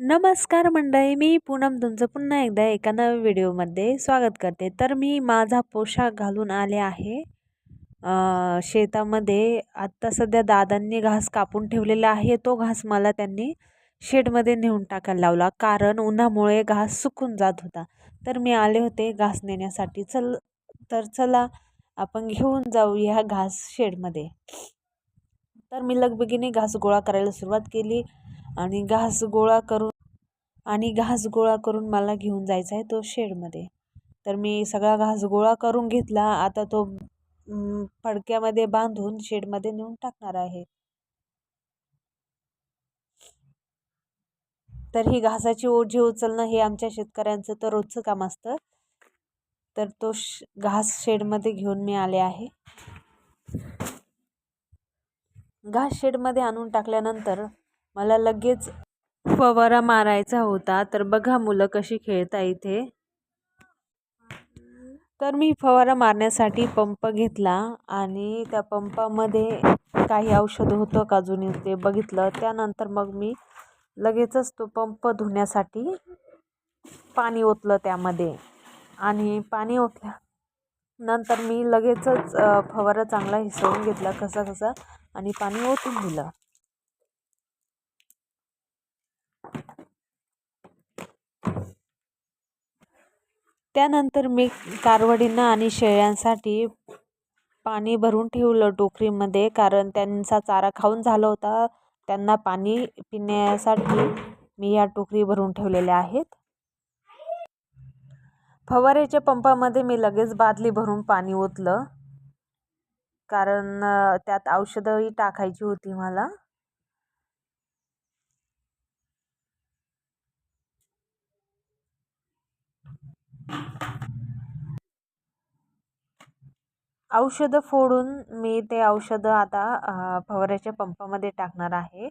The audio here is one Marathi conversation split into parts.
नमस्कार मंडळी मी पूनम तुमचं पुन्हा एकदा एका नव्या व्हिडिओमध्ये स्वागत करते. तर मी माझा पोशाख घालून आले आहे. शेतामध्ये आत्ता सध्या दादांनी घास कापून ठेवलेला आहे. तो घास मला त्यांनी शेडमध्ये नेऊन टाकायला लावला. कारण उन्हामुळे घास सुकून जात होता. तर मी आले होते घास नेण्यासाठी. चल तर चला आपण घेऊन जाऊ ह्या घास शेडमध्ये. तर मी लगबगीने घास गोळा करायला सुरुवात केली. आणि घास गोळा करून आणि घास गोळा करून मला घेऊन जायचा आहे तो शेडमध्ये. तर मी सगळा घास गोळा करून घेतला. आता तो फडक्यामध्ये बांधून शेडमध्ये नेऊन टाकणार आहे. तर ही घासाची ओझी उचलणं हे आमच्या शेतकऱ्यांचं तर रोजचं काम असतं. तर तो श घास शेडमध्ये घेऊन मी आले आहे. घास शेडमध्ये आणून टाकल्यानंतर मला लगेच फवारा मारायचा होता. तर बघा मुलं कशी खेळता इथे. तर मी फवारा मारण्यासाठी पंप घेतला आणि त्या पंपामध्ये काही औषध होतं का जुनी ते बघितलं. त्यानंतर मग मी लगेचच तो पंप धुण्यासाठी पाणी ओतलं त्यामध्ये. आणि पाणी ओतल्या नंतर मी लगेचच फवारा चांगला हिसवून घेतला कसा कसा आणि पाणी ओतून दिलं. त्यानंतर मी कारवडींना आणि शेळ्यांसाठी पाणी भरून ठेवलं टोकरीमध्ये कारण त्यांचा चारा खाऊन झाला होता. त्यांना पाणी पिण्यासाठी मी या टोकरी भरून ठेवलेल्या आहेत. फवारेच्या पंपामध्ये मी लगेच बादली भरून पाणी ओतलं कारण त्यात औषधंही टाकायची होती मला. औषधं फोडून मी ते औषधं आता फवाऱ्याच्या पंपामध्ये टाकणार आहे.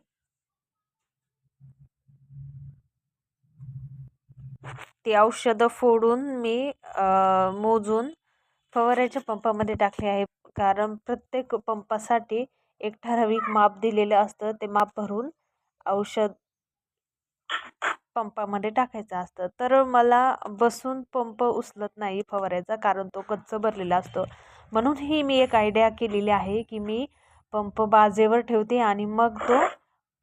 ती औषधं फोडून मी मोजून फवाऱ्याच्या पंपामध्ये टाकले आहे. कारण प्रत्येक पंपासाठी एक ठराविक माप दिलेलं असतं. ते माप भरून औषध पंपामध्ये टाकायचं असतं. तर मला बसून पंप उचलत नाही फवारायचा कारण तो गच्च भरलेला असतो. म्हणूनही मी एक आयडिया केलेली आहे की मी पंप बाजेवर ठेवते आणि मग तो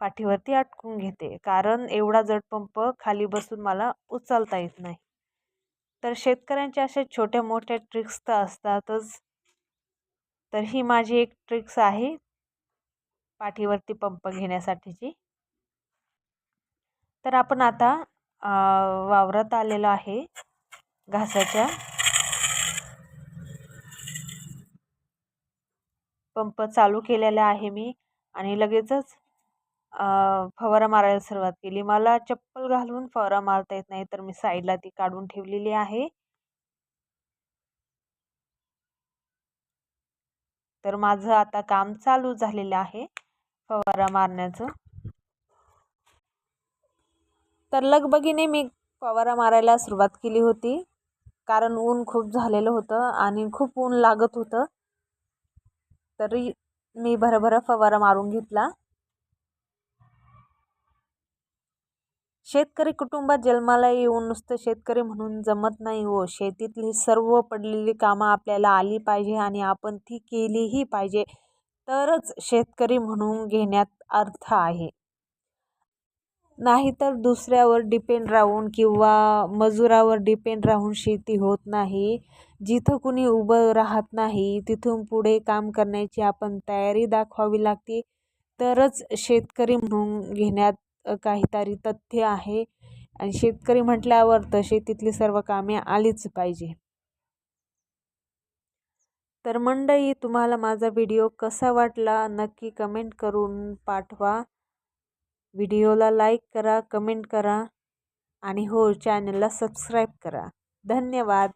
पाठीवरती अटकून घेते. कारण एवढा जड पंप खाली बसून मला उचलता येत नाही. तर शेतकऱ्यांच्या अशा छोट्या मोठ्या ट्रिक्स तर असतातच. तर ही माझी एक ट्रिक्स आहे. पाठीवरती पंप घेण्यासाठीची. तर आपण आता वावरात आलेलो आहे घासाच्या पंप चालू केलेला आहे मी आणि लगेचच फवारा मारायला सुरुवात केली. मला चप्पल घालून फवारा मारता येत नाही तर मी साईडला ती काढून ठेवलेली आहे. तर माझं आता काम चालू झालेलं आहे फवारा मारण्याचं. तर लगबगीने मी फवारा मारायला सुरुवात केली होती. कारण ऊन खूप झालेलं होतं आणि खूप ऊन लागत होतं. तरी मी भरभर फवारा मारून घेतला. शेतकरी कुटुंबात जन्माला येऊन नुसतं शेतकरी म्हणून जमत नाही हो. शेतीतली सर्व पडलेली कामं आपल्याला आली पाहिजे आणि आपण ती केलीही पाहिजे. तरच शेतकरी म्हणून घेण्यात अर्थ आहे. नाहीतर दुसऱ्यावर डिपेंड राहून किंवा मजुरावर डिपेंड राहून शेती होत नाही. जिथं कुणी उभं राहत नाही तिथून पुढे काम करण्याची आपण तयारी दाखवावी लागते. तरच शेतकरी म्हणून घेण्यात काहीतरी तथ्य आहे. आणि शेतकरी म्हटल्यावर तर शेतीतली सर्व कामे आलीच पाहिजे. तर मंडळी तुम्हाला माझा व्हिडिओ कसा वाटला नक्की कमेंट करून पाठवा. व्हिडिओला लाईक करा कमेंट करा आणि हो चॅनलला सबस्क्राईब करा. धन्यवाद.